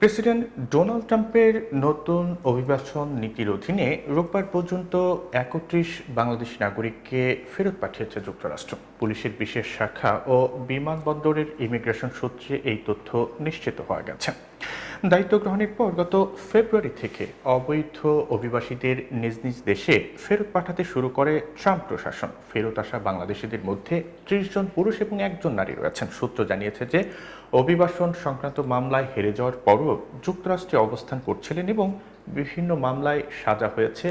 President Donald ট্রাম্পের নতুন অভিবাসন নীতির অধীনে রোববার পর্যন্ত একত্রিশ বাংলাদেশি নাগরিককে ফেরত পাঠিয়েছে যুক্তরাষ্ট্র। পুলিশের বিশেষ শাখা ও বিমানবন্দরের ইমিগ্রেশন সূত্রে এই তথ্য নিশ্চিত হওয়া গেছে। দায়িত্ব গ্রহণের পর গত ফেব্রুয়ারি থেকে অবৈধ অভিবাসীদের নিজ নিজ দেশে ফেরত পাঠাতে শুরু করে ট্রাম্প প্রশাসন। ফেরত আসা বাংলাদেশিদের মধ্যে ত্রিশ জন পুরুষ এবং একজন নারী রয়েছেন। সূত্র জানিয়েছে যে অভিবাসন সংক্রান্ত মামলায় হেরে যাওয়ার পরও যুক্তরাষ্ট্রে অবস্থান করছিলেন এবং বিভিন্ন মামলায় সাজা হয়েছে।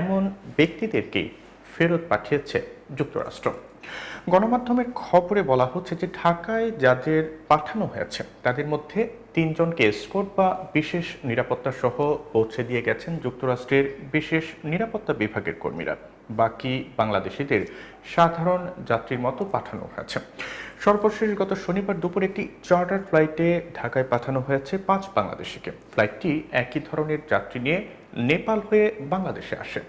এমন ব্যক্তিদেরকেই ফেরত পাঠিয়েছে যুক্তরাষ্ট্র। গণমাধ্যমের খবরে বলা হচ্ছে যে ঢাকায় যাদের পাঠানো হয়েছে, তাদের মধ্যে তিনজনকে স্কোট বা বিশেষ নিরাপত্তা সহ পৌঁছে দিয়ে গেছেন যুক্তরাষ্ট্রের বিশেষ নিরাপত্তা বিভাগের কর্মীরা। বাকি বাংলাদেশিদের সাধারণ যাত্রীর মতো পাঠানো হয়েছে। সর্বশেষ গত শনিবার দুপুরে একটি চার্টার ফ্লাইটে ঢাকায় পাঠানো হয়েছে পাঁচ বাংলাদেশিকে। ফ্লাইটটি একই ধরনের যাত্রী নিয়ে নেপাল হয়ে বাংলাদেশে আসে।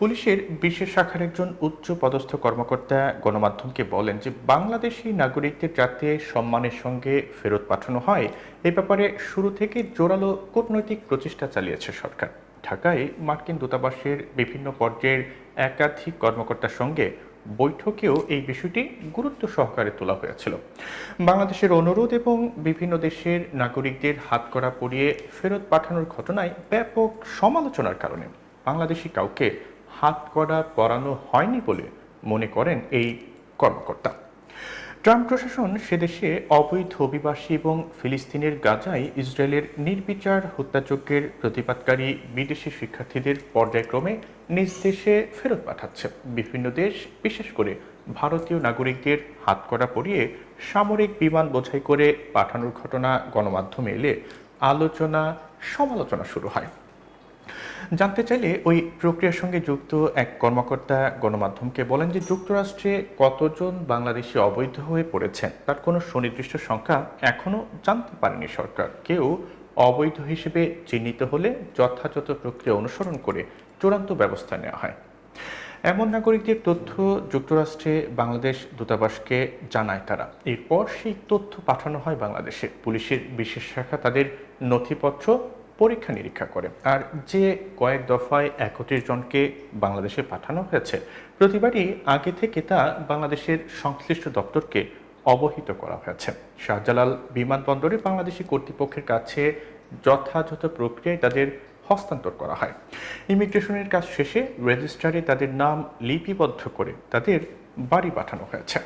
পুলিশের বিশেষ শাখার একজন উচ্চ পদস্থ কর্মকর্তা গণমাধ্যমকে বলেন যে বাংলাদেশি নাগরিকদের যাতে সম্মানের সঙ্গে ফেরত পাঠানো হয়, এ ব্যাপারে শুরু থেকে জোরালো কূটনৈতিক প্রচেষ্টা চালিয়েছে সরকার। ঢাকায় মার্কিন দূতাবাসের বিভিন্ন পর্যায়ের একাধিক কর্মকর্তার সঙ্গে বৈঠকেও এই বিষয়টি গুরুত্ব সহকারে তোলা হয়েছিল। বাংলাদেশের অনুরোধ এবং বিভিন্ন দেশের নাগরিকদের হাতকড়া পরিয়ে ফেরত পাঠানোর ঘটনায় ব্যাপক সমালোচনার কারণে বাংলাদেশি কাউকে হাতকড়া পরানো হয়নি বলে মনে করেন এই কর্মকর্তা। ট্রাম্প প্রশাসন সেদেশে অবৈধ অভিবাসী এবং ফিলিস্তিনের গাজায় ইসরায়েলের নির্বিচার হত্যাযজ্ঞের প্রতিবাদকারী বিদেশি শিক্ষার্থীদের পর্যায়ক্রমে নিজ দেশে ফেরত পাঠাচ্ছে। বিভিন্ন দেশ, বিশেষ করে ভারতীয় নাগরিকদের হাতকড়া পরিয়ে সামরিক বিমান বোঝাই করে পাঠানোর ঘটনা গণমাধ্যমে এলে আলোচনা সমালোচনা শুরু হয়। জানতে চাইলে ওই প্রক্রিয়ার সঙ্গে যুক্ত এক কর্মকর্তা গণমাধ্যমকে বলেন যে যুক্তরাষ্ট্রে কতজন বাংলাদেশি অবৈধ হয়ে পড়েছেন তার কোনো সুনির্দিষ্ট সংখ্যা এখনও জানতে পারেনি সরকার। কেউ অবৈধ হিসেবে চিহ্নিত হলে যথাযথ প্রক্রিয়া অনুসরণ করে চূড়ান্ত ব্যবস্থা নেওয়া হয়। এমন নাগরিকদের তথ্য যুক্তরাষ্ট্রে বাংলাদেশ দূতাবাসকে জানায় তারা। এরপর সেই তথ্য পাঠানো হয় বাংলাদেশে। পুলিশের বিশেষ শাখা তাদের নথিপত্র পরীক্ষা নিরীক্ষা করে। আর যে কয়েক দফায় একত্রিশ জনকে বাংলাদেশে পাঠানো হয়েছে, প্রতিবারই আগে থেকে তা বাংলাদেশের সংশ্লিষ্ট দপ্তরকে অবহিত করা হয়েছে। শাহজালাল বিমানবন্দরে বাংলাদেশি কর্তৃপক্ষের কাছে যথাযথ প্রক্রিয়ায় তাদের হস্তান্তর করা হয়। ইমিগ্রেশনের কাজ শেষে রেজিস্ট্রারে তাদের নাম লিপিবদ্ধ করে তাদের বাড়ি পাঠানো হয়েছে।